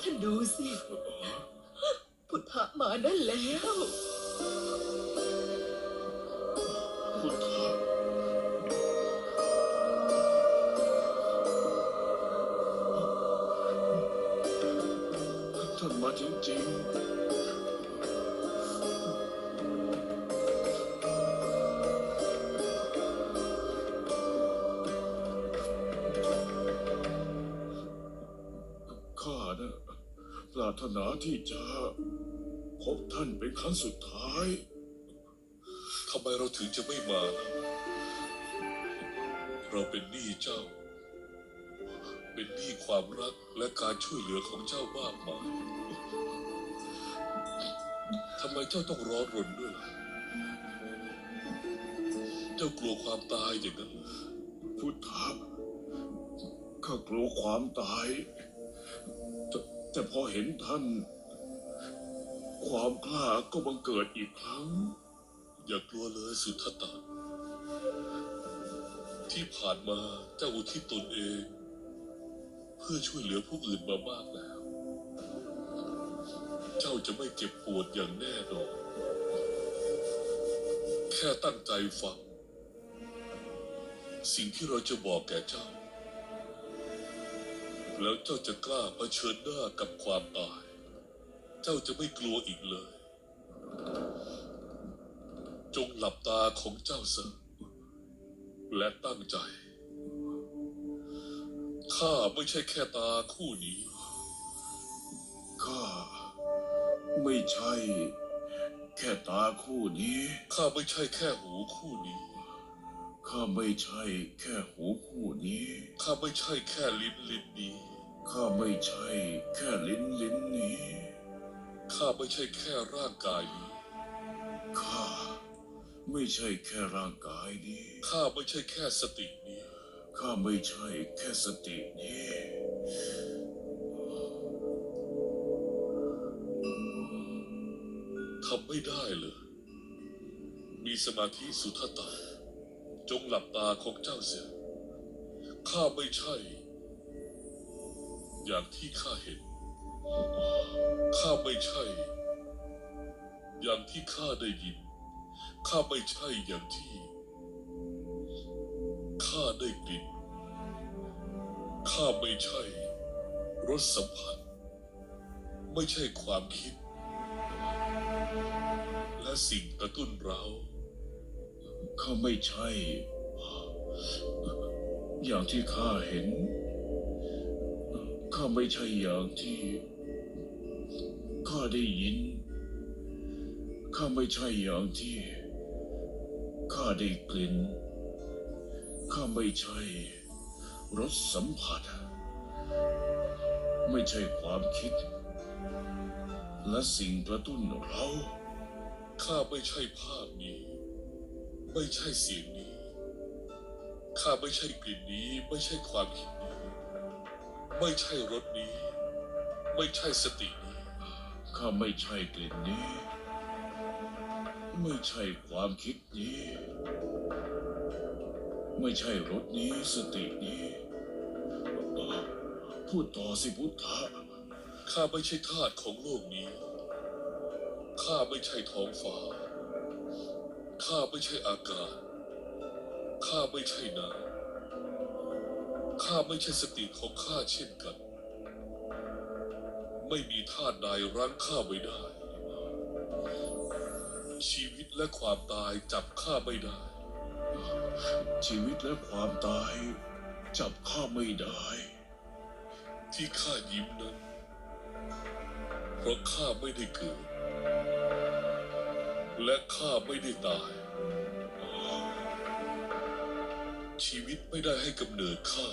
ท่านดูสิ พุทธะมานั่นแล้ว พุทธะท่านมาจริงๆารถนาที่จะพบท่านเป็นครั้งสุดท้ายทำไมเราถึงจะไม่มาล่ะเราเป็นหนี้เจ้า เป็นหนี้ความรักและการช่วยเหลือของเจ้ามากมายทำไมเจ้าต้องร้อนรนด้วยล่ะ เจ้ากลัวความตายอย่างนั้นพุทธะข้ากลัวความตาย แต่พอเห็นท่าน ความกล้าก็บังเกิดอีกครั้ง อย่ากลัวเลยสุทธตะที่ผ่านมาเจ้าอุทิศตนเอง เพื่อช่วยเหลือผู้อื่นมามากแล้ว เจ้าจะไม่เจ็บปวดอย่างแน่นอนแค่ตั้งใจฟัง สิ่งที่เราจะบอกแก่เจ้า แล้วเจ้าจะกล้าเผชิญหน้ากับความตาย เจ้าจะไม่กลัวอีกเลย จงหลับตาของเจ้าเสและตั้งใจ ข้าไม่ใช่แค่ตาคู่นี้ ข้าไม่ใช่ แค่ตาคู่นี้ ข้าไม่ใช่แค่หูคู่นี้ ข้าไม่ใช่แค่หูคู่นี้ ข้าไม่ใช่แค่ลิ้นลิ้นนี้ ข้าไม่ใช่แค่ลิ้นลิ้นนี้ ข้าไม่ใช่แค่ร่างกายนี้ ข้าไม่ใช่แค่ร่างกายนี้ ข้าไม่ใช่แค่สตินี้ ข้าไม่ใช่แค่สตินี้ ทำไม่ได้เลย มีสมาธิสุทธตา จงหลับตาของเจ้าเสีย ข้าไม่ใช่ อย่างที่ข้าเห็น ข้าไม่ใช่ อย่างที่ข้าได้ยิน ข้าไม่ใช่อย่างที่ ข้าได้กลิ่น ข้าไม่ใช่ รสสัมผัส ไม่ใช่ความคิด และสิ่งกระตุ้นเรา ข้าไม่ใช่ อย่างที่ข้าเห็น ข้าไม่ใช่อย่างที่ ข้าได้ยิน ข้าไม่ใช่อย่างที่ ข้าได้กลิ่น ข้าไม่ใช่รสสัมผัส ไม่ใช่ความคิด และสิ่งกระตุ้นเรา ข้าไม่ใช่ภาพนี้ ไม่ใช่เสียงนี้ ข้าไม่ใช่กลิ่นนี้ ไม่ใช่ความคิดนี้ ไม่ใช่รสนี้ ไม่ใช่สตินี้ ข้าไม่ใช่กลิ่นนี้ ไม่ใช่ความคิดนี้ ไม่ใช่รสนี้สตินี้ พูดต่อสิพุทธะข้าไม่ใช่ธาตุของโลกนี้ ข้าไม่ใช่ท้องฟ้า ข้าไม่ใช่อากาศ ข้าไม่ใช่น้ำข้าไม่ใช่สติของข้าเช่นกัน ไม่มีธาตุใดรั้งข้าไว้ได้ ชีวิตและความตายจับข้าไม่ได้ ชีวิตและความตาย จับข้าไม่ได้ ที่ข้ายิ้มนั้นเพราะข้าไม่ได้เกิด และข้าไม่ได้ตาย ชีวิตไม่ได้ให้กำเนิดข้า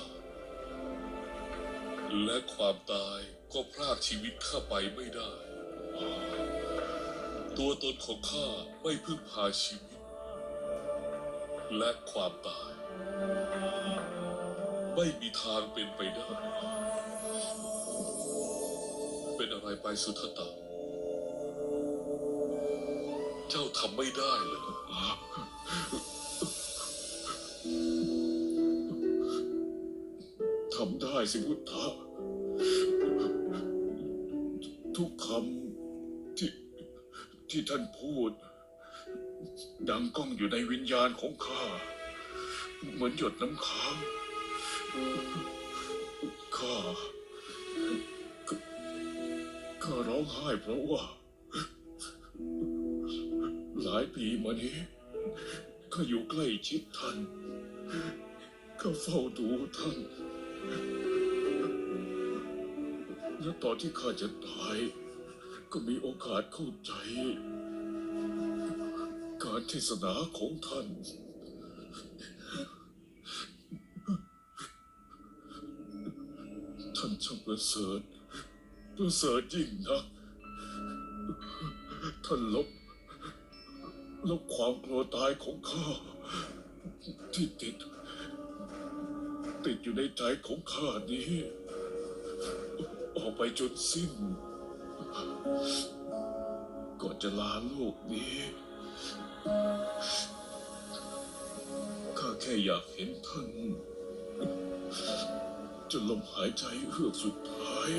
และความตายก็พรากชีวิตข้าไปไม่ได้ ตัวตนของข้าไม่พึ่งพาชีวิต และความตาย ไม่มีทางเป็นไปได้ เป็นอะไรไปสุทธตา เจ้าทำไม่ได้เลยขำได้สิพุทธะ ทุกคำที่ที่ท่านพูด ดังก้องอยู่ในวิญญาณของข้า เหมือนหยดน้ำค้าง ข้า ข้าร้องไห้เพราะว่าายปีมานี้ข้าอยู่ใกล้ชิดท่านข้าเฝ้าดูท่านและตอนที่ข้าจะตาย ก็มีโอกาสเข้าใจ การเทศนาของท่านท่านช่างประเสริฐประเสริฐยิ่งนักท่านลบ ลบความกลัวตายของข้า ที่ติด ติดอยู่ในใจของข้านี้ ออกไปจนสิ้น ก่อนจะลาโลกนี้ข้าแค่อยากเห็นท่านจนลมหายใจเฮือกสุดท้าย